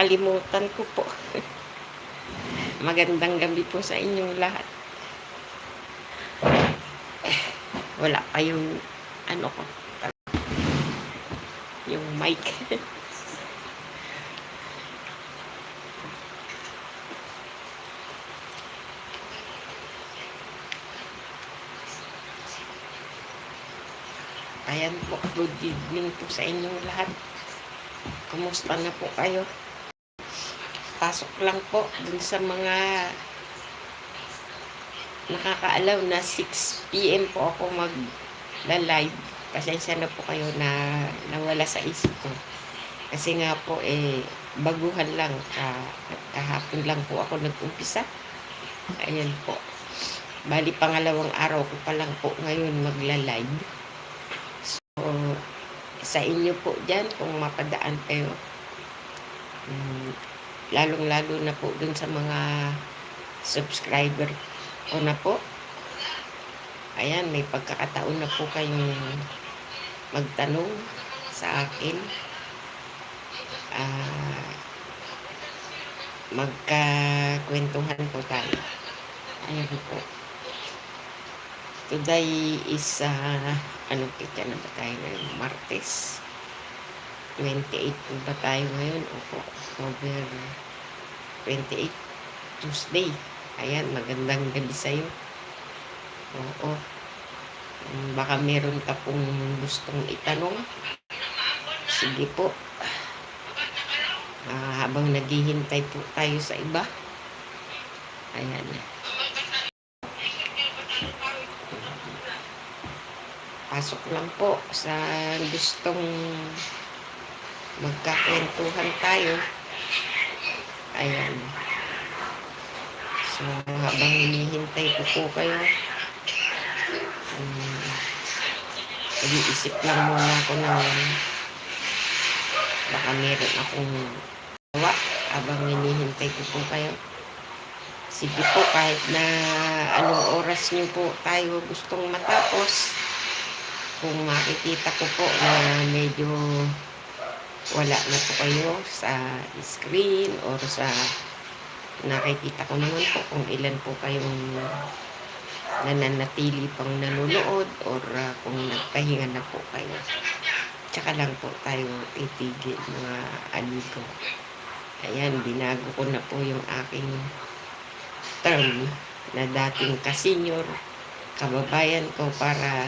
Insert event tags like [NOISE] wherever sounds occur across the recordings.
nakalimutan ko po. [LAUGHS] Magandang gabi po sa inyong lahat. Eh, [SIGHS] Wala pa yung ano ko. Yung mic. [LAUGHS] Ayan po, good evening po sa inyong lahat. Kumusta na po kayo? Pasok lang po dun sa mga nakakaalaw na 6 p.m. po ako mag-live. Pasensya na po kayo na nawala sa isip ko. Kasi nga po, eh, baguhan lang. Ka, kahapon lang po ako nag-umpisa. Ayan po. Bali, pangalawang araw ko pa lang po ngayon magla-live. So, sa inyo po dyan, kung mapadaan kayo, mm, lalong-lalo na po dun sa mga subscriber ko na po. Ayan, may pagkakataon na po kayong magtanong sa akin. Ah, magkakwentuhan po tayo. Ayan po. Today is, uh, anong pika na ba tayo ngayon? Martes. 28 po ba tayo ngayon? Opo, October 28, Tuesday. Ayan, magandang gabi sa'yo. Oo. Mm, Baka meron ka pong gustong itanong. Sige po. Ah, habang naghihintay po tayo sa iba. Ayan. Pasok lang po sa gustong magkakwentuhan tayo. Ayan. So, habang hinihintay ko po kayo, um, nag-iisip lang muna ako ng baka meron akong gawa habang hinihintay ko po kayo. Sige po, kahit na anong oras niyo po tayo gustong matapos, kung makikita ko po na medyo wala na po kayo sa screen or sa nakikita ko naman po kung ilan po kayong nananatili pang nanonood or uh, kung nagpahinga na po kayo. Tsaka lang po tayo titigil mga amigo. Ayan, binago ko na po yung aking term na dating kasenyor kababayan ko para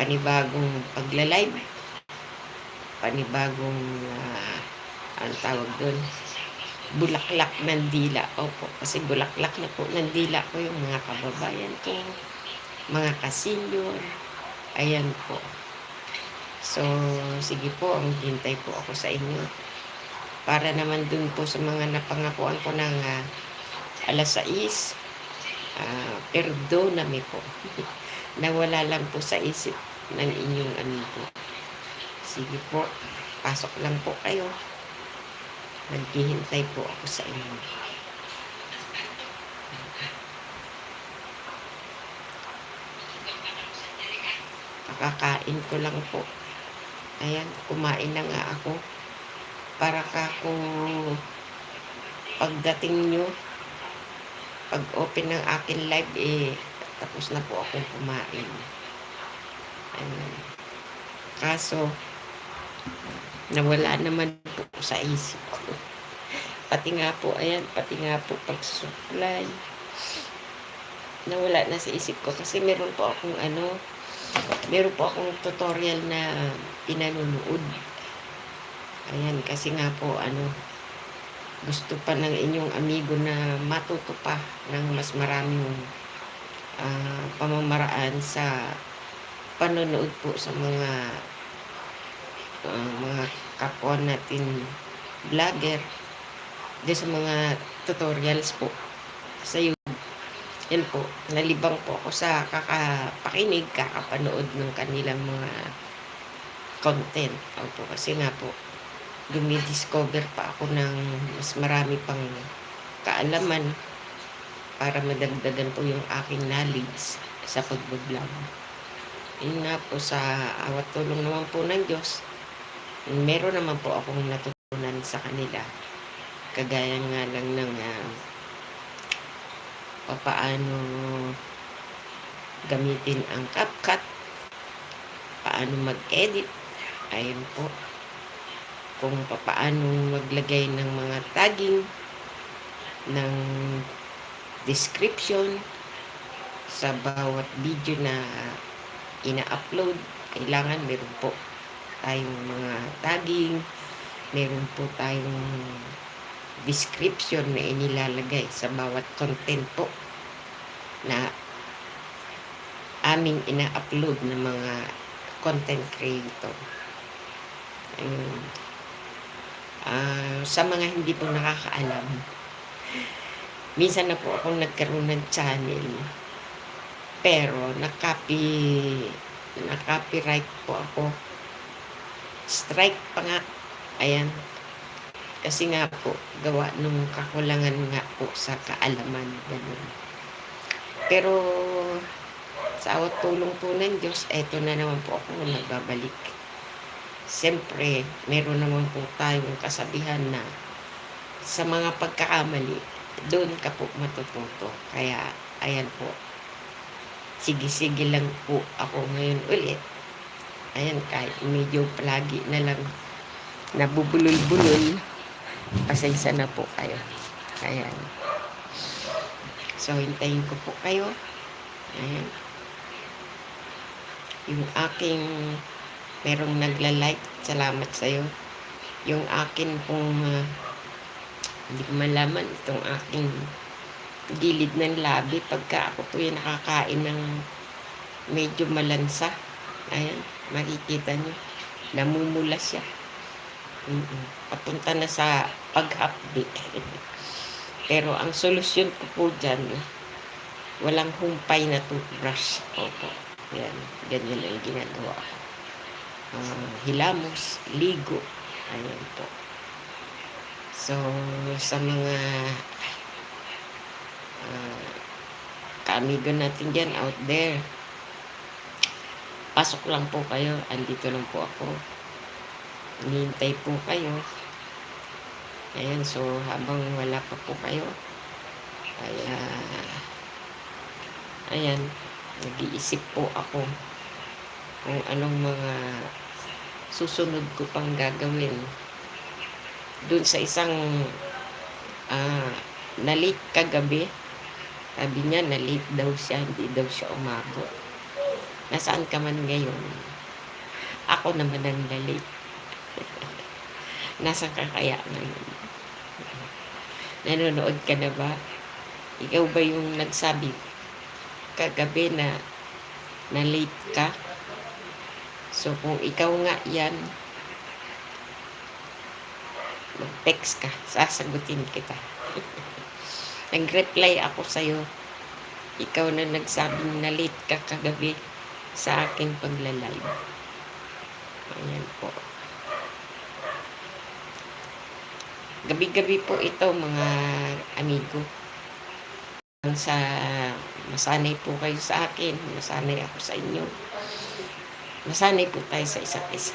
panibagong pagla-live panibagong uh, ang tawag doon bulaklak ng dila opo kasi bulaklak na po. Ng dila ko yung mga kababayan ko mga kasenyor ayan po. So sige po ang hintay po ako sa inyo. Para naman dun po sa mga napangakuan ko ng uh, alas 6 uh, perdoname po. [LAUGHS] Nawala lang po sa isip ng inyong amigo. Sige po, pasok lang po kayo. Naghihintay po ako sa inyo. Kakakain ko lang po. Ayan, kumain na nga ako. Para ka kung pagdating nyo, pag open ng akin live, eh, tapos na po akong kumain. Ayan. Kaso, nawala naman po sa isip ko. Pati nga po, ayan, pati nga po pagsusupply. Nawala na sa isip ko kasi meron po akong ano, meron po akong tutorial na pinanonood. Ayan, kasi nga po, ano, gusto pa ng inyong amigo na matuto pa ng mas maraming uh, pamamaraan sa panonood po sa mga uh, mga kapwa natin vlogger doon sa mga tutorials po sa YouTube. Yan po, nalibang po ako sa kakapakinig, kakapanood ng kanilang mga content. Opo, kasi nga po, dumidiscover pa ako ng mas marami pang kaalaman para madagdagan po yung aking knowledge sa pagbablog. Yun nga po sa awat tulong naman po ng Diyos, meron naman po akong natutunan sa kanila. Kagaya nga lang ng uh, papaano gamitin ang CapCut, paano mag-edit, ayun po, kung papaano maglagay ng mga tagging, ng description sa bawat video na ina-upload, kailangan meron po tayong mga tagging, meron po tayong description na inilalagay sa bawat content po na aming ina-upload ng mga content creator. Ayun. Uh, sa mga hindi po nakakaalam, minsan na po akong nagkaroon ng channel, pero nakapi, nakapiright po ako. Strike pa nga. Ayan. Kasi nga po, gawa nung kakulangan nga po sa kaalaman. Ganun. Pero, sa awat tulong po ng Diyos, eto na naman po ako nagbabalik. Siyempre, meron naman po tayong kasabihan na sa mga pagkakamali, doon ka po matututo. Kaya, ayan po. Sige-sige lang po ako ngayon ulit. Ayan, kahit medyo palagi na lang nabubulol-bulol, pasensya na po kayo. Ayan. So, hintayin ko po kayo. Ayan yung aking merong nagla-like salamat sa iyo yung akin pong uh, hindi ko malaman itong aking gilid ng labi pagka ako po yung nakakain ng medyo malansa ayan makikita nyo namumula siya mm -mm. papunta na sa paghapdi [LAUGHS] pero ang solusyon ko po dyan walang humpay na toothbrush opo yan, ganyan ang ginagawa ko. Uh, hilamos, ligo. Ayan po. So, sa mga uh, kaamigo natin dyan out there, pasok lang po kayo. Andito lang po ako. Hinihintay po kayo. Ayan, so habang wala pa po kayo, ay uh, ayan, nag-iisip po ako kung anong mga susunod ko pang gagawin dun sa isang uh, na-late kagabi sabi niya na-late daw siya hindi daw siya umabot nasaan ka man ngayon ako naman ang na-late [LAUGHS] nasa ka kaya ngayon nanonood ka na ba ikaw ba yung nagsabi kagabi na na late ka. So, kung ikaw nga yan, mag-text ka, sasagutin kita. [LAUGHS] Nag-reply ako sa'yo. Ikaw na nagsabing na late ka kagabi sa aking pagla-live. Ayan po. Gabi-gabi po ito mga amigo sa masanay po kayo sa akin, masanay ako sa inyo. Masanay po tayo sa isa't isa.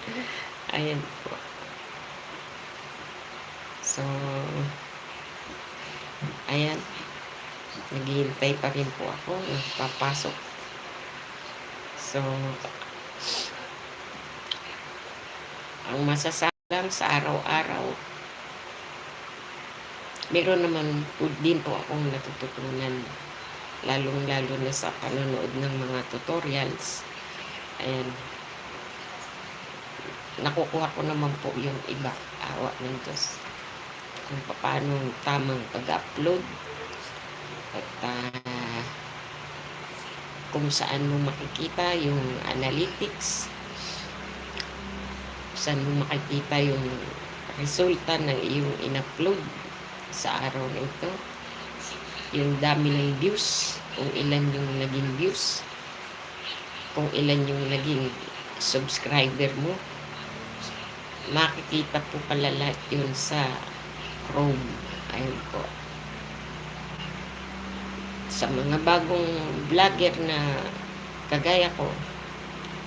[LAUGHS] Ayan po. So, ayan. Naghihintay pa rin po ako. Papasok. So, ang masasabi sa araw-araw, meron naman din po akong natututunan lalong lalo na sa panonood ng mga tutorials. Ayan. Nakukuha ko naman po yung iba awa ng Diyos kung paano tamang pag-upload. At uh, kung saan mo makikita yung analytics saan mo makikita yung resulta ng iyong in-upload sa araw na ito. Yung dami ng views, kung ilan yung naging views, kung ilan yung naging subscriber mo, makikita po pala lahat yun sa Chrome. Ayun po. Sa mga bagong vlogger na kagaya ko,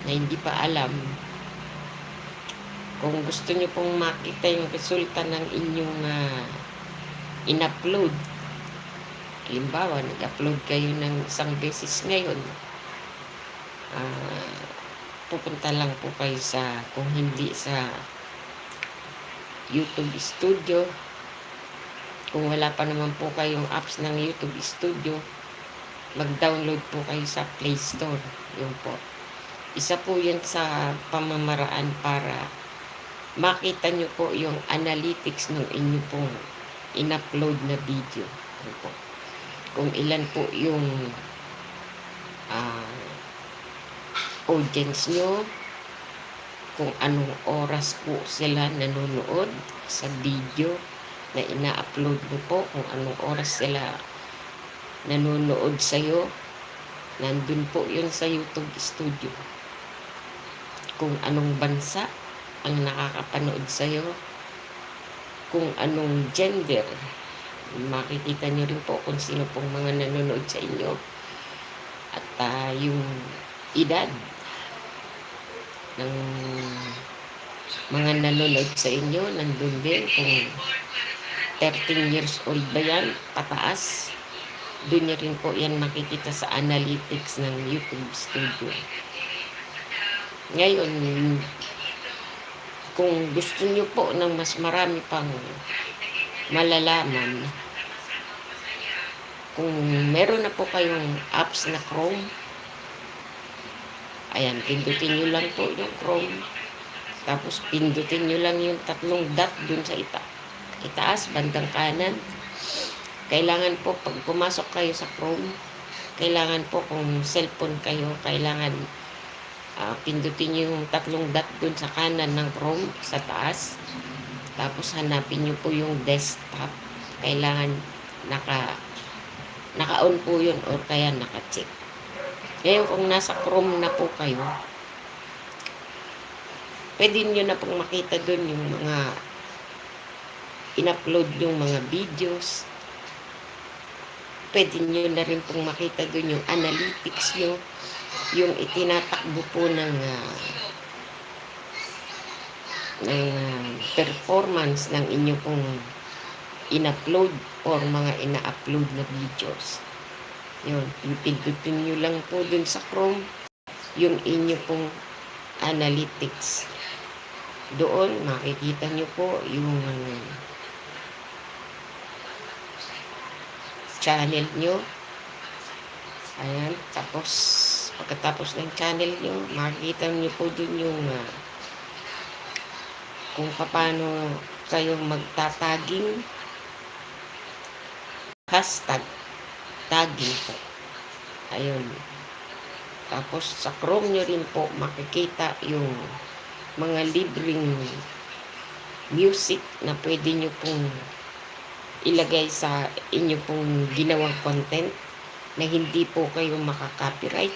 na hindi pa alam, Kung gusto nyo pong makita yung resulta ng inyong ah, in-upload, halimbawa, nag-upload kayo ng isang beses ngayon, ah, pupunta lang po kayo sa, kung hindi sa YouTube Studio, kung wala pa naman po kayong apps ng YouTube Studio, mag-download po kayo sa Play Store. Yun po. Isa po yun sa pamamaraan para makita nyo po yung analytics ng inyo pong in-upload na video. Yun po. Kung ilan po yung ah, audience nyo, kung anong oras po sila nanonood sa video na ina-upload mo po, kung anong oras sila nanonood sa'yo, nandun po yun sa YouTube studio. Kung anong bansa ang nakakapanood sa'yo, kung anong gender, makikita nyo rin po kung sino pong mga nanonood sa inyo. At ah, yung edad ng mga nanonood sa inyo, nandun din kung 13 years old ba yan, pataas. Doon nyo rin po yan makikita sa analytics ng YouTube Studio. Ngayon, kung gusto nyo po ng mas marami pang malalaman, kung meron na po kayong apps na Chrome, ayan, pindutin nyo lang po yung Chrome. Tapos pindutin nyo lang yung tatlong dot dun sa ita itaas, bandang kanan. Kailangan po, pag pumasok kayo sa Chrome, kailangan po kung cellphone kayo, kailangan ah, pindutin nyo yung tatlong dot dun sa kanan ng Chrome, sa taas. Tapos hanapin nyo po yung desktop. Kailangan naka naka-on po yun or kaya naka-check. Ngayon kung nasa Chrome na po kayo, pwede nyo na pong makita dun yung mga in-upload yung mga videos. Pwede nyo na rin pong makita dun yung analytics nyo, yung itinatakbo po ng ah, ng ah, performance ng inyo pong in-upload or mga ina-upload na videos. Yun, pindutin nyo lang po dun sa Chrome yung inyo pong analytics. Doon, makikita nyo po yung uh, channel nyo. Ayan, tapos pagkatapos ng channel nyo, makikita nyo po dun yung uh, kung paano kayo magtataging hashtag tagging po. Ayun. Tapos sa Chrome nyo rin po makikita yung mga libreng music na pwede nyo pong ilagay sa inyo pong ginawang content na hindi po kayo makaka-copyright.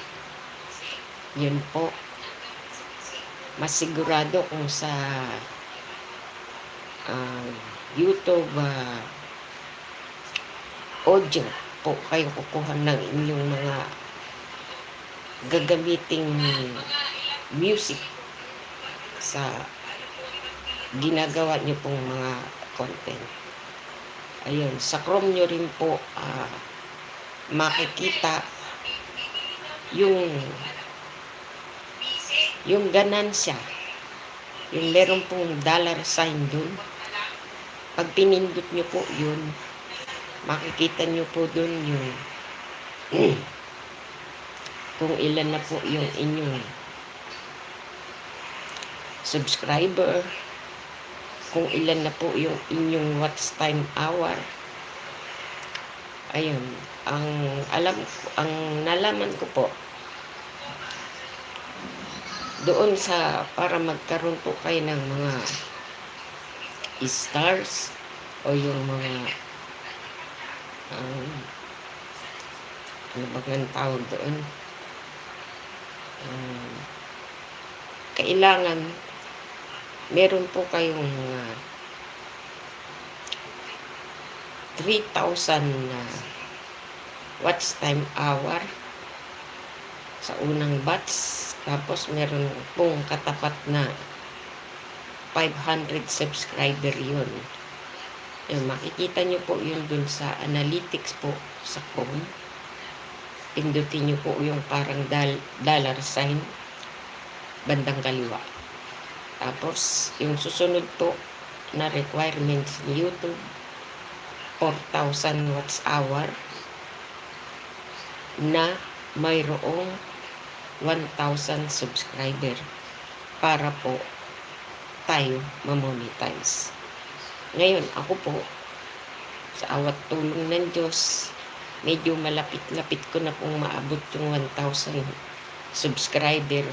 Yun po. Masigurado kung sa uh, YouTube uh, audio po kayo kukuha ng inyong mga gagamiting music sa ginagawa niyo pong mga content. Ayun, sa Chrome nyo rin po uh, makikita yung yung ganansya. Yung meron pong dollar sign dun. Pag pinindot nyo po yun, makikita nyo po dun yung [CLEARS THROAT] kung ilan na po yung inyong subscriber, kung ilan na po yung inyong watch time hour. Ayun, ang alam ang nalaman ko po, doon sa para magkaroon po kayo ng mga stars o yung mga um, ano ba nga tawag doon um, kailangan meron po kayong uh, 3,000 na uh, watch time hour sa unang batch tapos meron pong katapat na 500 subscriber yun. Yun, makikita nyo po yun dun sa analytics po sa Chrome. Pindutin nyo po yung parang dal- dollar sign bandang kaliwa. Tapos, yung susunod po na requirements ni YouTube, 4,000 watts hour na mayroong 1,000 subscriber para po tayo mamonetize. Ngayon, ako po, sa awat tulong ng Diyos, medyo malapit-lapit ko na pong maabot yung 1,000 subscriber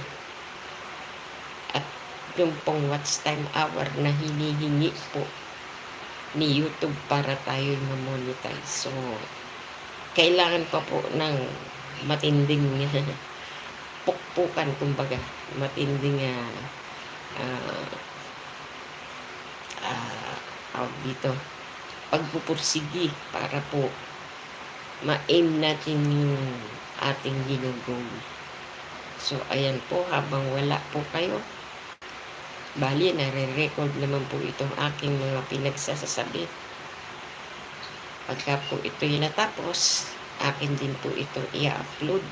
yung pong watch time hour na hinihingi po ni YouTube para tayo ma-monetize. So, kailangan pa po ng matinding [LAUGHS] pukpukan, kumbaga, matinding uh, uh, uh, dito, pagpupursigi para po ma-aim natin yung ating ginugol. So, ayan po, habang wala po kayo, bali, nare-record naman po itong aking mga pinagsasasabi. Pagka po ito'y natapos, akin din po itong i-upload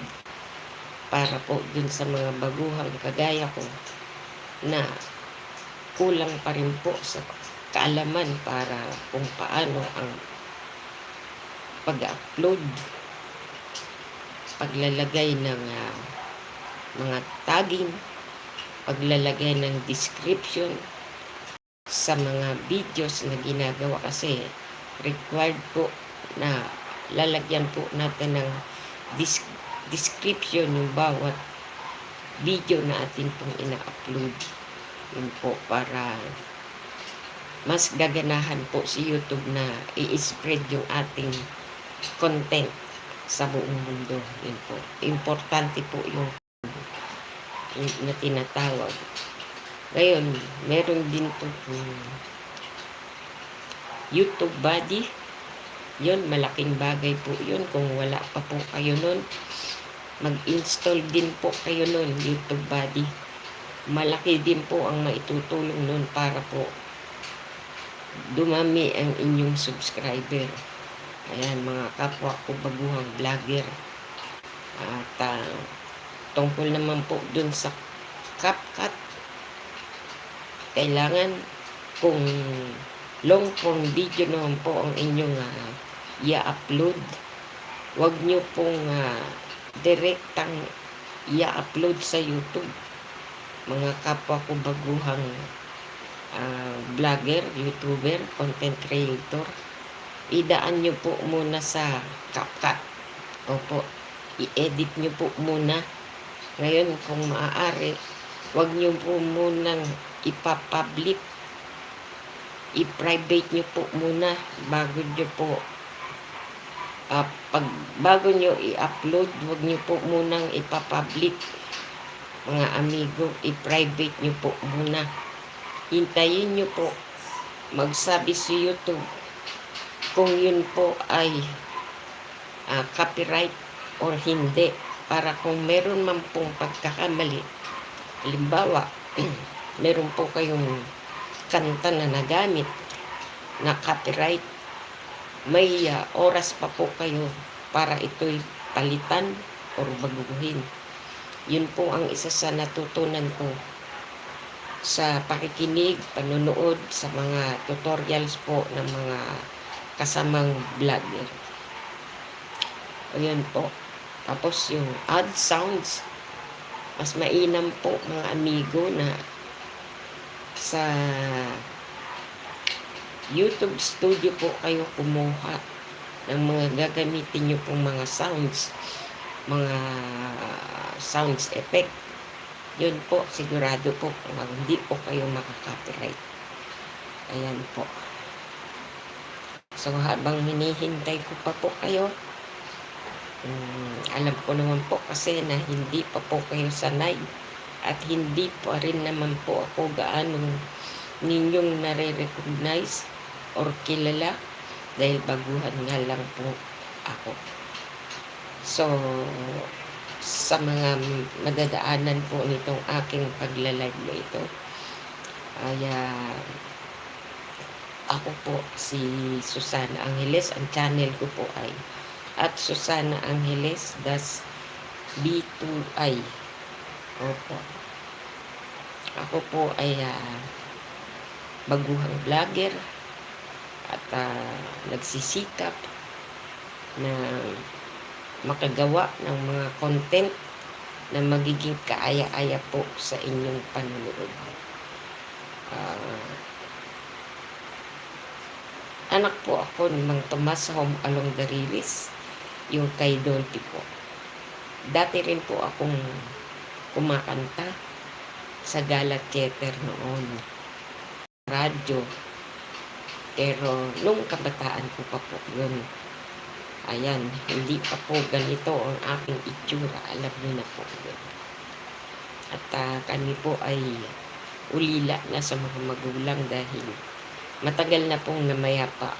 para po dun sa mga baguhang kagaya ko na kulang pa rin po sa kaalaman para kung paano ang pag-upload, paglalagay ng uh, mga tagging, paglalagay ng description sa mga videos na ginagawa kasi required po na lalagyan po natin ng description yung bawat video na atin pong ina-upload. Yun po para mas gaganahan po si YouTube na i-spread yung ating content sa buong mundo. Yun po. Importante po yung na tinatawag. Ngayon, meron din po YouTube body. Yun, malaking bagay po yun. Kung wala pa po kayo nun, mag-install din po kayo nun, YouTube body. Malaki din po ang maitutulong nun para po dumami ang inyong subscriber. Ayan, mga kapwa ko baguhang vlogger. At uh, tungkol naman po dun sa CapCut, kailangan kung long form video naman po ang inyong uh, i-upload, wag nyo pong uh, direktang i-upload sa YouTube. Mga kapwa ko baguhang uh, vlogger, YouTuber, content creator, idaan nyo po muna sa CapCut. Opo, i-edit nyo po muna. Ngayon, kung maaari, wag nyo po munang ipapublic. I-private nyo po muna bago nyo po uh, pag bago nyo i-upload, wag nyo po munang ipapublic. Mga amigo, i-private nyo po muna. Hintayin nyo po magsabi si YouTube kung yun po ay uh, copyright or hindi para kung meron man pong pagkakamali halimbawa [CLEARS THROAT] meron po kayong kanta na nagamit na copyright may uh, oras pa po kayo para ito'y palitan or baguhin yun po ang isa sa natutunan ko sa pakikinig, panunood sa mga tutorials po ng mga kasamang vlogger. Ayan po. Tapos yung odd sounds, mas mainam po mga amigo na sa YouTube studio po kayo kumuha ng mga gagamitin nyo pong mga sounds, mga sounds effect. Yun po, sigurado po kung hindi po kayo makaka-copyright. Ayan po. So habang hinihintay ko pa po kayo, um, alam ko naman po kasi na hindi pa po kayo sanay at hindi pa rin naman po ako gaano ninyong nare-recognize or kilala dahil baguhan nga lang po ako. So, sa mga madadaanan po nitong aking paglalive na ito, Ay, ah, ako po si Susana Angeles. Ang channel ko po ay at Susana Angeles. Das B2I. Opo. Ako po ay ah, baguhang vlogger at ah, nagsisikap na makagawa ng mga content na magiging kaaya-aya po sa inyong panunood. Ah, anak po ako Mang Tomas Home Along the Rilis, yung kay Dolphy po. Dati rin po akong kumakanta sa Gala Theater noon. Radyo. Pero nung kabataan ko pa po yun. Ayan, hindi pa po ganito ang aking itsura. Alam niyo na po yun. At ah, kami po ay ulila na sa mga magulang dahil matagal na pong namayapa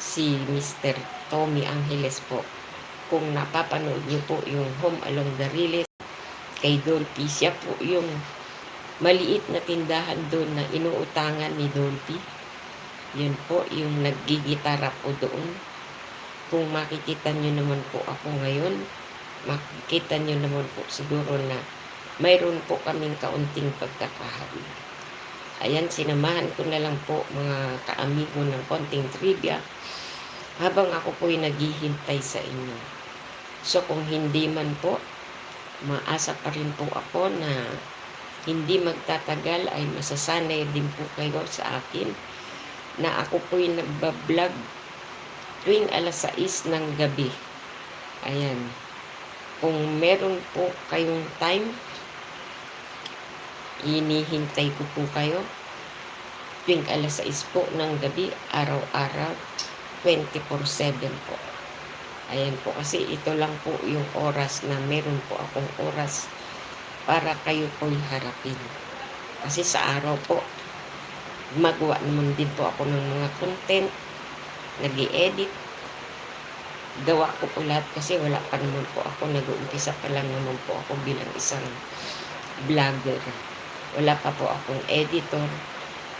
si Mr. Tommy Angeles po. Kung napapanood niyo po yung Home Along the Riles kay Dolphy, siya po yung maliit na tindahan doon na inuutangan ni Dolphy. Yun po, yung naggigitara po doon. Kung makikita nyo naman po ako ngayon, makikita nyo naman po siguro na mayroon po kaming kaunting pagkakahawig. Ayan, sinamahan ko na lang po mga kaamigo ng konting trivia habang ako po'y naghihintay sa inyo. So kung hindi man po, maasa pa rin po ako na hindi magtatagal ay masasanay din po kayo sa akin na ako po'y nagbablog tuwing alas 6 ng gabi. Ayan. Kung meron po kayong time, inihintay ko po kayo tuwing alas 6 po ng gabi, araw-araw, 24-7 po. Ayan po, kasi ito lang po yung oras na meron po akong oras para kayo po'y harapin. Kasi sa araw po, gumagawa naman din po ako ng mga content, nag edit gawa ko po lahat kasi wala pa naman po ako, nag-uumpisa pa lang naman po ako bilang isang vlogger. Wala pa po akong editor.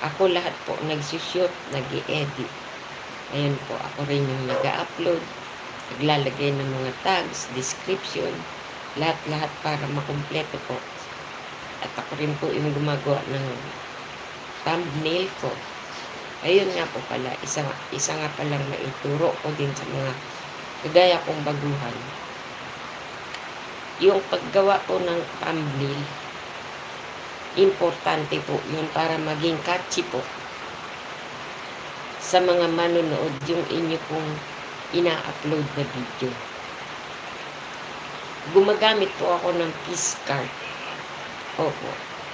Ako lahat po nagsushoot, nag edit Ayun po, ako rin yung nag-upload, naglalagay ng mga tags, description, lahat-lahat para makumpleto po. At ako rin po yung gumagawa ng thumbnail ko. Ayun nga po pala, isa, isa nga palang naituro ko din sa mga kagaya kong baguhan. Yung paggawa po ng thumbnail, importante po yun para maging catchy po sa mga manonood yung inyo pong ina-upload na video. Gumagamit po ako ng Piscard. Opo.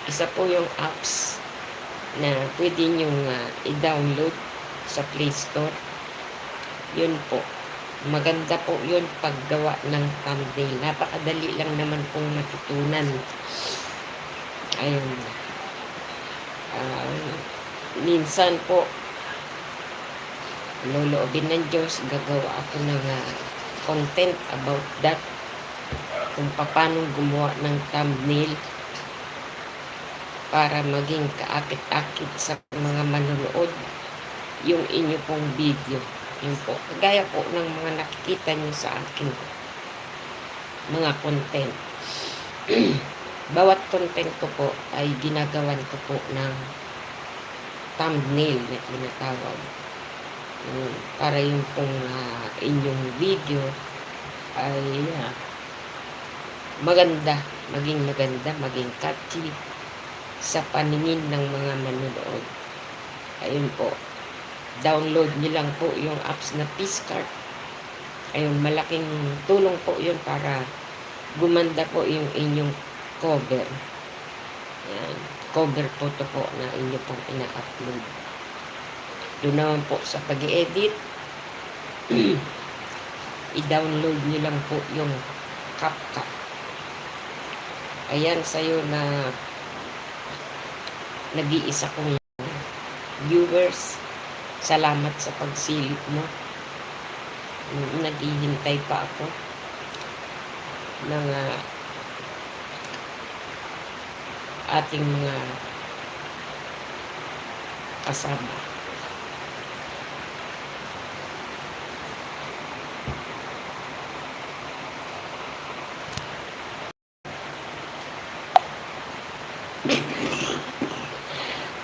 Isa po yung apps na pwede nyong uh, i-download sa Play Store. Yun po. Maganda po yun paggawa ng thumbnail. Napakadali lang naman pong matutunan. Ayun. Uh, minsan po, loloobin ng Diyos, gagawa ako ng uh, content about that. Kung paano gumawa ng thumbnail para maging kaakit-akit sa mga manonood yung inyo pong video. Yun po. Kagaya po ng mga nakikita nyo sa akin mga content. [CLEARS THROAT] Bawat content ko po ay ginagawan ko po ng thumbnail na tinatawag. Para yung pong uh, inyong video ay uh, maganda, maging maganda, maging catchy sa paningin ng mga manonood. Ayun po. Download niyo lang po yung apps na Piscart. Ayun, malaking tulong po yun para gumanda po yung inyong cover. Yan. Cover photo po na inyo pong ina-upload. Doon naman po sa pag edit [CLEARS THROAT] i-download nyo lang po yung CapCut. Ayan sa'yo na nag-iisa kong viewers. Salamat sa pagsilip mo. Naghihintay pa ako ng uh, ating mga kasama.